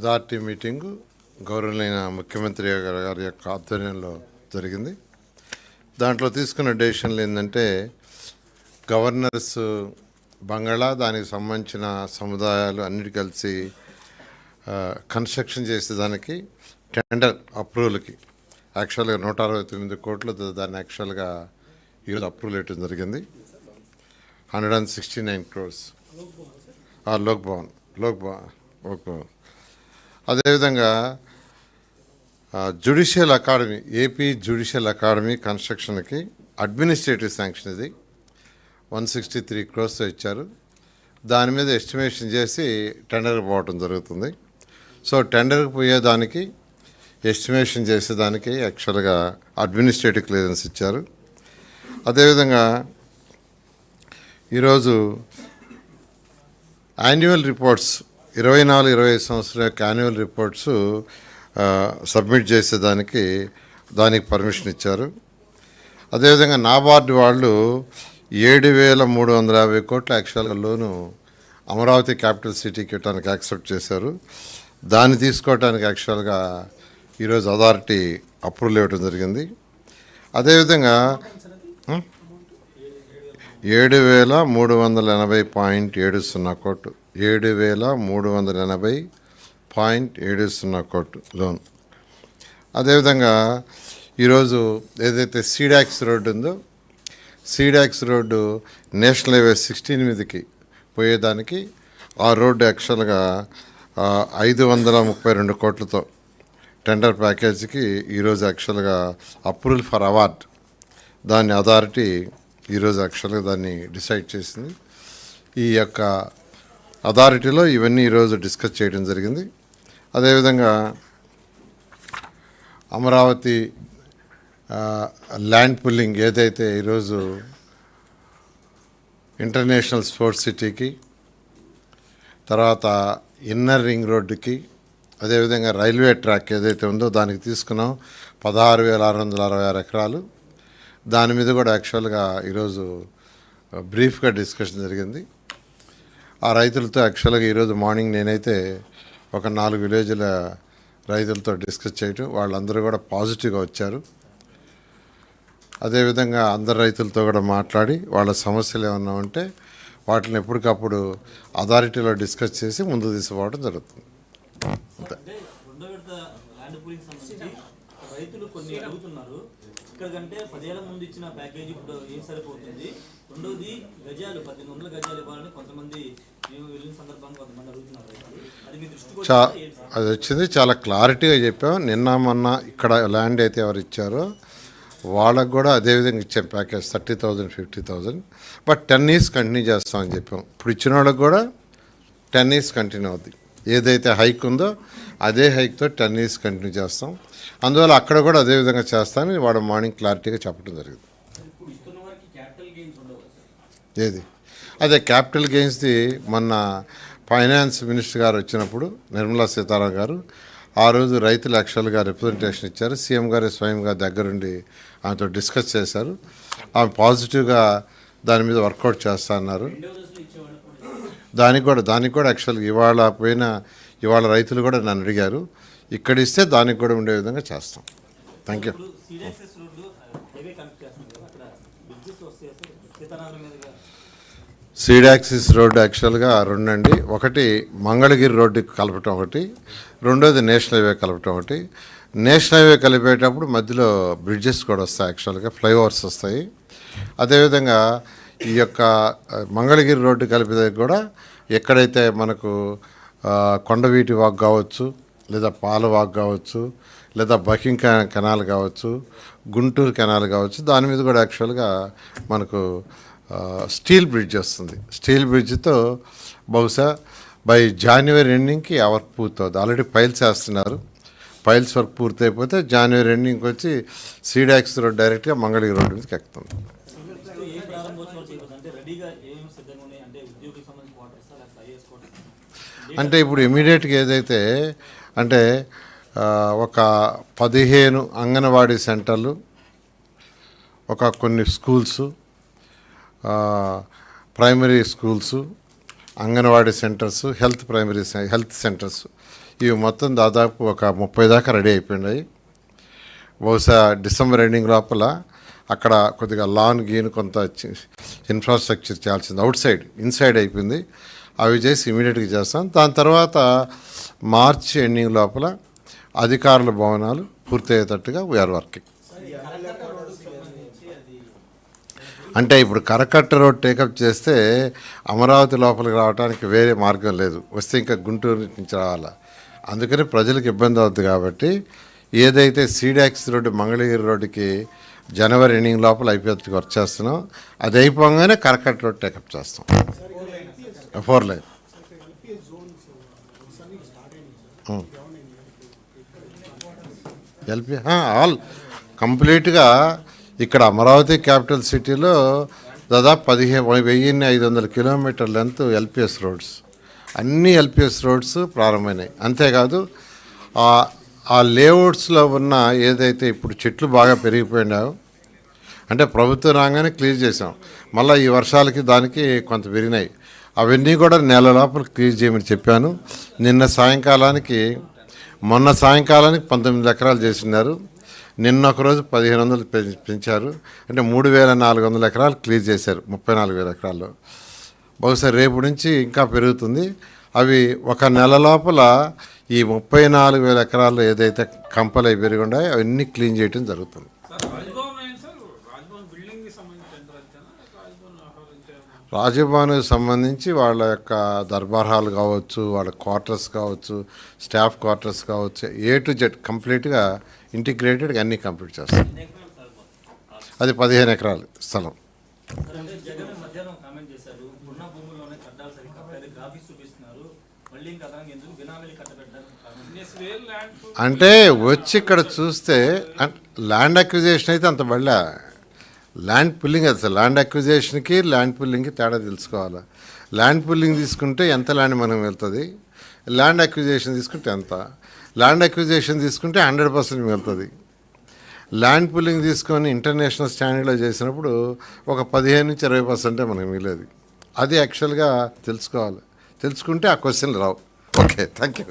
Authority meeting గౌరవనీయ ముఖ్యమంత్రి గారి గారి యొక్క ఆధ్వర్యంలో జరిగింది. దాంట్లో తీసుకున్న డెసిషన్లు ఏంటంటే గవర్నర్స్ బంగాళా దానికి సంబంధించిన సముదాయాలు అన్నిటి కలిసి కన్స్ట్రక్షన్ కన్స్ట్రక్షన్ చేసేదానికి టెండర్ అప్రూవల్కి. యాక్చువల్గా నూట అరవై తొమ్మిది కోట్లు దాన్ని యాక్చువల్గా ఈరోజు అప్రూవల్ ఇవ్వడం జరిగింది. Hundred and sixty nine crores. Lok Bhavan Lok Bhavan Lok Bhavan. అదేవిధంగా judicial academy AP judicial academy కన్స్ట్రక్షన్కి administrative sanction ఇది. వన్ సిక్స్టీ త్రీ క్రోర్స్ ఇచ్చారు. దాని మీద ఎస్టిమేషన్ చేసి టెండర్కి పోవటం జరుగుతుంది. సో టెండర్కి పోయేదానికి ఎస్టిమేషన్ చేసేదానికి యాక్చువల్గా అడ్మినిస్ట్రేటివ్ క్లియరెన్స్ ఇచ్చారు. అదేవిధంగా ఈరోజు యాన్యువల్ రిపోర్ట్స్ ఇరవై నాలుగు ఇరవై ఐదు సంవత్సరం యొక్క యాన్యువల్ రిపోర్ట్స్ సబ్మిట్ చేసేదానికి దానికి పర్మిషన్ ఇచ్చారు. అదేవిధంగా నాబార్డు వాళ్ళు ఏడు వేల మూడు వందల యాభై కోట్ల యాక్చువల్గా లోను అమరావతి క్యాపిటల్ సిటీకి ఇవ్వడానికి యాక్సెప్ట్ చేశారు. దాన్ని తీసుకోవడానికి యాక్చువల్గా ఈరోజు అథారిటీ అప్రూవల్ ఇవ్వడం జరిగింది. అదేవిధంగా ఏడు వేల మూడు వందల ఎనభై పాయింట్ ఏడు సున్నా కోట్లు. ఏడు వేల మూడు వందల ఎనభై పాయింట్ ఏడు సున్నా కోట్లు లోన్. అదేవిధంగా ఈరోజు ఏదైతే సీడాక్స్ రోడ్డు ఉందో seed access road national highway sixteen మీదకి పోయేదానికి ఆ రోడ్డు యాక్చువల్గా ఐదు వందల ముప్పై రెండు కోట్లతో టెండర్ ప్యాకేజీకి ఈరోజు యాక్చువల్గా అప్రూవల్ ఫర్ అవార్డ్ దాని అథారిటీ ఈరోజు యాక్చువల్గా దాన్ని డిసైడ్ చేసింది. ఈ యొక్క అథారిటీలో ఇవన్నీ ఈరోజు డిస్కస్ చేయడం జరిగింది. అదేవిధంగా అమరావతి ల్యాండ్ పుల్లింగ్ ఏదైతే ఈరోజు ఇంటర్నేషనల్ స్పోర్ట్స్ సిటీకి తర్వాత ఇన్నర్ రింగ్ రోడ్డుకి అదేవిధంగా రైల్వే ట్రాక్ ఏదైతే ఉందో దానికి తీసుకున్నాం పదహారు వేల ఆరు వందల అరవై ఆరు ఎకరాలు. దాని మీద కూడా యాక్చువల్గా ఈరోజు బ్రీఫ్గా డిస్కషన్ జరిగింది. ఆ రైతులతో యాక్చువల్గా ఈరోజు మార్నింగ్ నేనైతే ఒక నాలుగు విలేజ్ల రైతులతో డిస్కస్ చేయటం వాళ్ళందరూ కూడా పాజిటివ్గా వచ్చారు. అదేవిధంగా అందరు రైతులతో కూడా మాట్లాడి వాళ్ళ సమస్యలు ఏమన్నా ఉంటే వాటిని ఎప్పటికప్పుడు అథారిటీలో డిస్కస్ చేసి ముందు తీసుకోవడం జరుగుతుంది. అంటే రైతులు కొన్ని అడుగుతున్నారు. ఇక్కడ కంటే పదేళ్ళ ముందు ఇచ్చిన ప్యాకేజీ ఇప్పుడు ఏం సరిపోతుంది? రెండోది గజాలు పద్దెనిమిది వందల గజాలు ఇవ్వాలని కొంతమంది మేము వెళ్ళిన సందర్భంగా కొంతమంది అడుగుతున్నారు రైతులు. అది మీ దృష్టికి చా? అది వచ్చింది. చాలా క్లారిటీగా చెప్పాం నిన్న మొన్న ఇక్కడ ల్యాండ్ అయితే ఎవరు ఇచ్చారో వాళ్ళకు కూడా అదే విధంగా ఇచ్చాం package. Thirty thousand fifty thousand but ten years continue చేస్తామని చెప్పాం. ఇప్పుడు ఇచ్చిన వాళ్ళకి కూడా టెన్ ఇయర్స్ కంటిన్యూ అవుద్ది. ఏదైతే హైక్ ఉందో అదే హైక్తో టెన్ ఇయర్స్ కంటిన్యూ చేస్తాం. అందువల్ల అక్కడ కూడా అదే విధంగా చేస్తామని వాడు మార్నింగ్ క్లారిటీగా చెప్పడం జరిగింది. ఏది? అదే క్యాపిటల్ గెయిన్స్ది మొన్న ఫైనాన్స్ మినిస్టర్ గారు వచ్చినప్పుడు నిర్మలా సీతారామన్ గారు ఆ రోజు రైతులు యాక్చువల్గా రిప్రజెంటేషన్ ఇచ్చారు. సీఎం గారు స్వయంగా దగ్గరుండి ఆమెతో డిస్కస్ చేశారు. ఆమె పాజిటివ్గా దాని మీద వర్కౌట్ చేస్తా అన్నారు. కూడా దానికి కూడా దానికి కూడా యాక్చువల్గా ఇవాళ పోయిన ఇవాళ రైతులు కూడా నన్ను అడిగారు. ఇక్కడ ఇస్తే దానికి కూడా ఉండే విధంగా చేస్తాం. థ్యాంక్ యూ సీడాక్సిస్ రోడ్డు యాక్చువల్గా రెండండి ఒకటి మంగళగిరి రోడ్డుకి కలపటం ఒకటి రెండోది నేషనల్ హైవే కలపటం ఒకటి. నేషనల్ హైవే కలిపేటప్పుడు మధ్యలో బ్రిడ్జెస్ కూడా వస్తాయి యాక్చువల్గా ఫ్లైఓవర్స్ వస్తాయి. అదేవిధంగా ఈ యొక్క మంగళగిరి రోడ్డు కలిపేది కూడా ఎక్కడైతే మనకు కొండవీటి వాక్ కావచ్చు లేదా పాల వాక్ కావచ్చు లేదా బకింగ్ కెనాల్ కావచ్చు గుంటూరు కెనాల్ కావచ్చు దాని మీద కూడా యాక్చువల్గా మనకు స్టీల్ బ్రిడ్జ్ వస్తుంది. స్టీల్ బ్రిడ్జ్తో బహుశా బై జాన్యువరి ఎండింగ్కి ఆ వర్క్ పూర్తవుతుంది. ఆల్రెడీ పైల్స్ వేస్తున్నారు. పైల్స్ వర్క్ పూర్తయిపోతే జాన్వరి ఎండింగ్కి వచ్చి సీడాక్స్ రోడ్ డైరెక్ట్గా మంగళగిరి రోడ్ మీదకి ఎక్కుతుంది. అంటే ఇప్పుడు ఇమీడియట్గా ఏదైతే అంటే ఒక పదిహేను అంగన్వాడీ సెంటర్లు ఒక కొన్ని schools primary schools anganwadi centres health primary health centres. ఇవి మొత్తం దాదాపు ఒక ముప్పై దాకా రెడీ అయిపోయినాయి. బహుశా డిసెంబర్ ఎండింగ్ లోపల అక్కడ కొద్దిగా లాన్ గీన్ కొంత ఇన్ఫ్రాస్ట్రక్చర్ చేయాల్సింది. అవుట్ సైడ్ ఇన్సైడ్ అయిపోయింది. అవి చేసి ఇమీడియట్గా చేస్తాం. దాని తర్వాత మార్చ్ ఎండింగ్ లోపల అధికారుల భవనాలు పూర్తయ్యేటట్టుగా వీఆర్ వర్కింగ్ అంటే ఇప్పుడు కరకట్ట రోడ్ టేకప్ చేస్తే అమరావతి లోపలికి రావడానికి వేరే మార్గం లేదు. వస్తే ఇంకా గుంటూరు నుంచి రావాలా? అందుకని ప్రజలకు ఇబ్బంది అవుతుంది కాబట్టి ఏదైతే సీడాక్స్ రోడ్డు మంగళగిరి రోడ్డుకి జనవరి ఎండింగ్ లోపల అయిపోతుంది వర్క్ చేస్తున్నాం. అది అయిపోగానే కరకట్ట రోడ్ టేకప్ చేస్తాం. Four lane. LP all. కంప్లీట్గా ఇక్కడ అమరావతి క్యాపిటల్ సిటీలో దాదాపు పదిహేను వెయ్యిన్ని ఐదు వందల కిలోమీటర్ లెంత్ ఎల్పిఎస్ రోడ్స్. అన్ని ఎల్పిఎస్ రోడ్స్ ప్రారంభమైనాయి. అంతేకాదు ఆ- లేఅవుట్స్లో ఉన్న ఏదైతే ఇప్పుడు చెట్లు బాగా పెరిగిపోయినాయో అంటే ప్రభుత్వం రాగానే క్లీజ్ చేసాం మళ్ళీ ఈ వర్షాలకి దానికి కొంత పెరిగినాయి. అవన్నీ కూడా నెల లోపల క్లీజ్ చేయమని చెప్పాను. నిన్న సాయంకాలానికి మొన్న సాయంకాలానికి పంతొమ్మిది ఎకరాలు చేసినారు. నిన్న ఒకరోజు పదిహేను వందలు పెంచారు. అంటే మూడు వేల నాలుగు వందల ఎకరాలు క్లీజ్ చేశారు ముప్పై నాలుగు వేల ఎకరాల్లో. బహుశా రేపు నుంచి ఇంకా పెరుగుతుంది. అవి ఒక నెల లోపల ఈ ముప్పై నాలుగు వేల ఎకరాల్లో ఏదైతే కంపలు అవి పెరిగి ఉన్నాయో అవన్నీ క్లీన్ చేయడం జరుగుతుంది. రాజభవన్కి సంబంధించి వాళ్ళ యొక్క దర్బార్ హాల్ కావచ్చు వాళ్ళ క్వార్టర్స్ కావచ్చు స్టాఫ్ క్వార్టర్స్ కావచ్చు ఏ టు జెడ్ కంప్లీట్గా ఇంటిగ్రేటెడ్గా అన్నీ కంప్లీట్ చేస్తాం. అది పదిహేను ఎకరాలు స్థలం. అంటే వచ్చి ఇక్కడ చూస్తే ల్యాండ్ అక్విజేషన్ అయితే అంత బళ్ళ ల్యాండ్ పుల్లింగ్ అది ల్యాండ్ అక్విజేషన్కి ల్యాండ్ పుల్లింగ్కి తేడా తెలుసుకోవాలి? ల్యాండ్ పుల్లింగ్ తీసుకుంటే ఎంత ల్యాండ్ మనం వెళ్తుంది? ల్యాండ్ అక్విజేషన్ తీసుకుంటే ఎంత? ల్యాండ్ అక్విజేషన్ తీసుకుంటే హండ్రెడ్ పర్సెంట్ వెళ్తుంది. ల్యాండ్ పుల్లింగ్ తీసుకొని ఇంటర్నేషనల్ స్టాండర్డ్లో చేసినప్పుడు ఒక పదిహేను నుంచి ఇరవై పర్సెంటే మనకి మిగిలేదు. అది యాక్చువల్గా తెలుసుకోవాలి. తెలుసుకుంటే ఆ క్వశ్చన్లు రావు. Okay thank you